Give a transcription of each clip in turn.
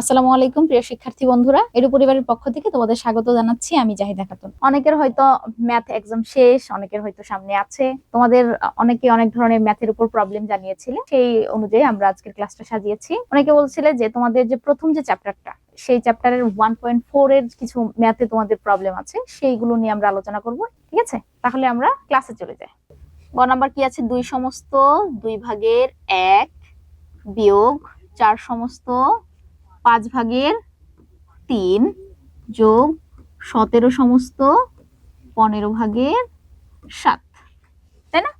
আসসালামু আলাইকুম, প্রিয় শিক্ষার্থী বন্ধুরা। এরু পরিবারের পক্ষ থেকে তোমাদের স্বাগত জানাচ্ছি, আমি জাহিদা খাতুন। অনেকের হয়তো ম্যাথ এক্সাম শেষ, অনেকের হয়তো সামনে আছে। তোমাদের অনেকে অনেক ধরনের ম্যাথের উপর প্রবলেম জানিয়েছিলে, সেই অনুযায়ী আমরা আজকের ক্লাসটা সাজিয়েছি। অনেকে বলছিলে যে তোমাদের যে প্রথম যে চ্যাপ্টারটা সেই চ্যাপ্টারের ওয়ান পয়েন্ট ফোর এর কিছু ম্যাথে তোমাদের প্রবলেম আছে, সেইগুলো নিয়ে আমরা আলোচনা করব, ঠিক আছে? তাহলে আমরা ক্লাসে চলে যাই। গ নাম্বার কি আছে? দুই সমস্ত দুই ভাগের এক বিয়োগ চার সমস্ত পাঁচ ভাগের তিন যোগ সতেরো সমস্ত পনেরো ভাগের সাত। তাই না?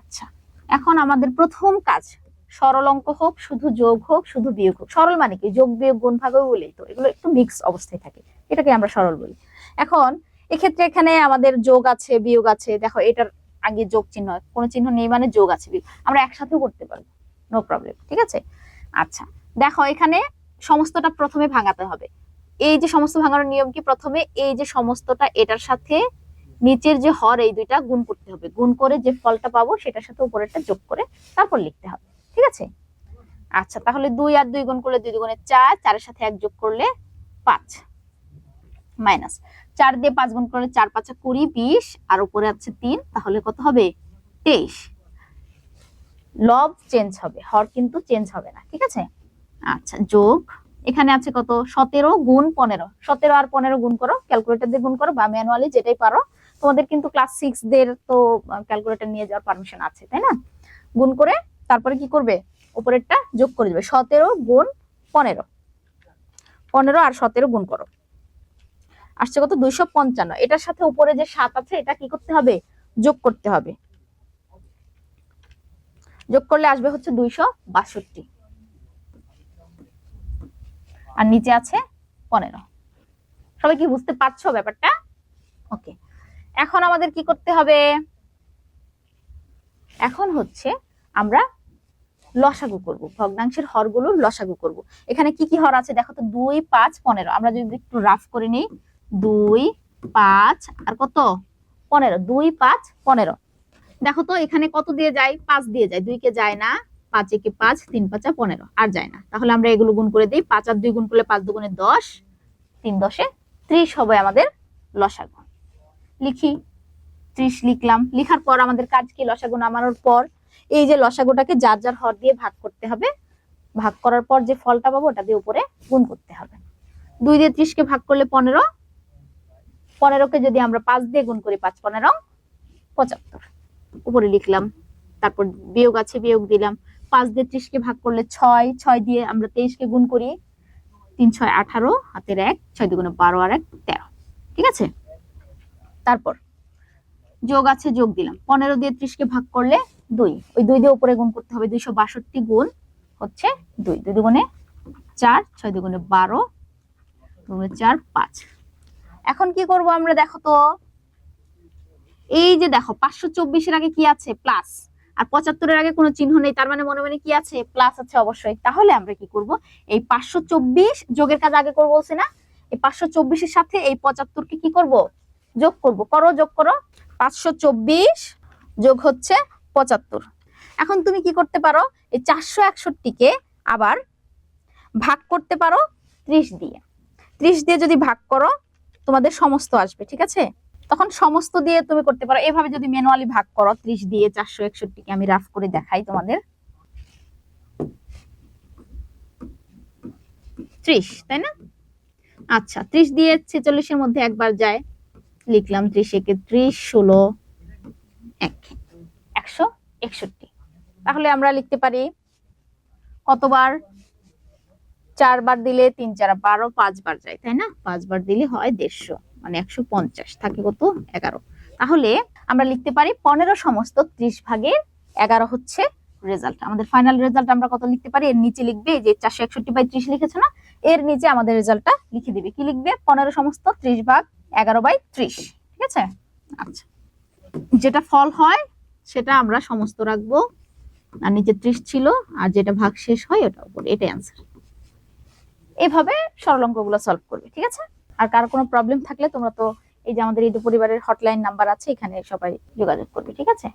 আচ্ছা এখন আমাদের প্রথম কাজ। সরল অঙ্ক হোক, শুধু যোগ হোক, শুধু বিয়োগ হোক। সরল মানে কি? যোগ, বিয়োগ, গুণ, ভাগ বলেই তো। এগুলো একটু মিক্স অবস্থায় থাকে। এটাকে আমরা সরল বলি। এখন এক্ষেত্রে এখানে আমাদের যোগ আছে, বিয়োগ আছে। দেখো, এটার আগে যোগ চিহ্ন, কোনো চিহ্ন নেই মানে যোগ আছে আমরা একসাথেও করতে পারব। নো প্রবলেম ঠিক আছে? আচ্ছা দেখো এখানে সমস্তটা প্রথমে ভাঙাতে হবে। এই যে সমস্ত ভাঙানোর নিয়ম কি? প্রথমে এই যে সমস্তটা এটার সাথে নিচের যে হর, এই দুইটা গুণ করতে হবে। গুণ করে যে ফলটা পাবো, সেটার সাথে উপরেরটা যোগ করে তারপর লিখতে হবে। ঠিক আছে? আচ্ছা তাহলে দুই আর দুই গুণ করলে দুই দুগুণে চার, চারের সাথে এক যোগ করলে পাঁচ। মাইনাস। চার দিয়ে পাঁচ গুণ করলে চার, পাঁচা কুড়ি, বিশ, আর উপরে আছে তিন, তাহলে কত হবে? তেইশ। লব চেঞ্জ হবে। হর কিন্তু চেঞ্জ হবে না। ঠিক আছে? আচ্ছা যোগ, এখানে আছে কত? সতেরো গুণ পনেরো। সতেরো আর পনেরো গুণ করো ক্যালকুলেটর দিয়ে গুণ করো, বা ম্যানুয়ালি যেটাই পারো। তোমাদের কিন্তু ক্লাস সিক্স দের তো ক্যালকুলেটর নিয়ে যাওয়ার পারমিশন আছে, তাই না? গুণ করে তারপরে কি করবে? উপরেরটা যোগ করে দেবে। সতেরো গুণ পনেরো। পনেরো আর সতেরো গুণ করো। আসছে কত? দুইশো পঞ্চান্ন। এটার সাথে উপরে যে সাত আছে, এটা কি করতে হবে? যোগ করতে হবে। যোগ করলে আসবে হচ্ছে দুইশো বাষট্টি। আর নিচে আছে পনেরো। সবাই কি বুঝতে পারছ ব্যাপারটা? ওকে। এখন আমাদের কি করতে হবে? এখন হচ্ছে আমরা লসাগু করব। ভগ্নাংশের হরগুলোর লসাগু করব। এখানে কি কি হর আছে? দেখো তো, দুই, পাঁচ, পনেরো। আমরা যদি একটু রাফ করে নিই। দুই, পাঁচ, আর কত? পনেরো। দুই, পাঁচ, পনেরো। দেখো তো, এখানে কত দিয়ে যায়? পাঁচ দিয়ে যায়। দুইকে যায় না। পাঁচ একে পাঁচ, তিন পাঁচা পনেরো। আর যায় না। তাহলে আমরা এগুলো গুণ করে দিই, পাঁচ আর দুই গুণ করলে পাঁচ দুগুণে দশ, তিন দশে ত্রিশ হবে আমাদের লসাগু। লিখি, ত্রিশ লিখলাম। লিখার পর আমাদের কাজ কি? লসাগু নামানোর পর এই যে লসাগুটাকে যার যার হর দিয়ে ভাগ করতে হবে, ভাগ করার পর যে ফলটা পাবো ওটা দিয়ে উপরে গুণ করতে হবে। দুই দিয়ে ত্রিশকে ভাগ করলে পনেরো, পনেরোকে যদি আমরা পাঁচ দিয়ে গুণ করি, পাঁচ পনেরো, পঁচাত্তর। উপরে লিখলাম, তারপর বিয়োগ আছে, বিয়োগ দিলাম। পাঁচ দিয়ে ত্রিশকে ভাগ করলে ছয় ছয় দিয়ে আমরা তেইশকে গুণ করি, তিন, ছয়, আঠারো, হাতের এক, ছয় দুগুণে বারো আর এক, তেরো। ঠিক আছে? তারপর, যোগ আছে, যোগ দিলাম। পনেরো দিয়ে ত্রিশকে ভাগ করলে দুই। ওই দুই দিয়ে উপরে গুণ করতে হবে দুইশো বাষট্টি গুণ হচ্ছে দুই। দুই দুগুণে চার, ছয় দুগুণে বারো, দুগুণে চার, পাঁচ। এখন কি করব আমরা দেখো তো? এই যে দেখো, পাঁচশো চব্বিশের আগে কি আছে? প্লাস। আর পঁচাত্তরের আগে কোনো চিহ্ন নেই, তার মানে মনে মনে কি আছে? প্লাস আছে অবশ্যই। তাহলে আমরা কি করব? এই পাঁচশো চব্বিশ যোগের কাজ আগে করব বলছে না? এই পাঁচশো চব্বিশের সাথে এই পঁচাত্তরকে কি করব? যোগ করব। করো, যোগ করো। পাঁচশো চব্বিশ যোগ হচ্ছে পঁচাত্তর। এখন তুমি কি করতে পারো? এই চারশো একষট্টিকে আবার ভাগ করতে পারো ত্রিশ দিয়ে। ত্রিশ দিয়ে যদি ভাগ করো, তোমাদের সমস্ত আসবে, ঠিক আছে? তখন সমস্ত দিয়ে তুমি করতে পারো। এভাবে যদি ম্যানুয়ালি ভাগ করো, ত্রিশ দিয়ে চারশো একষট্টি একষট্টিকে আমি রাফ করে দেখাই তোমাদের। ত্রিশ, তাই না? আচ্ছা ত্রিশ দিয়ে ছেচল্লিশের মধ্যে একবার যায়। লিখলাম ত্রিশ একে ত্রিশ, ষোলো, এক, একশো একষট্টি। তাহলে আমরা লিখতে পারি কতবার? চারবার দিলে তিন চার বারো, পাঁচবার যায়, তাই না? পাঁচবার দিলে হয় দেড়শো। মানে একশো পঞ্চাশ থাকে কত? এগারো। তাহলে আমরা লিখতে পারি পনেরো সমস্ত ত্রিশ ভাগের এগারো হচ্ছে রেজাল্ট আমাদের ফাইনাল রেজাল্ট আমরা কত লিখতে পারি? এর নিচে লিখবে যে চারশো একষট্টি বাই ত্রিশ লিখেছে না? এর নিচে আমাদের রেজাল্টটা লিখে দিবে। কি লিখবে? পনেরো সমস্ত ত্রিশ ভাগ এগারো বাই ত্রিশ। ঠিক আছে? আচ্ছা। যেটা ফল হয়, সেটা আমরা সমস্ত রাখব। আর নিচে ত্রিশ ছিল, আর যেটা ভাগ শেষ হয় ওটা উপর। এটাই অ্যান্সার এভাবে সরল অঙ্কগুলো সলভ করবে। ঠিক আছে? আর কারও কোনো প্রবলেম থাকলে তোমরা তো এই যে আমাদের এই পরিবারের হটলাইন নাম্বার আছে, এখানে সবাই যোগাযোগ করবে, ঠিক আছে?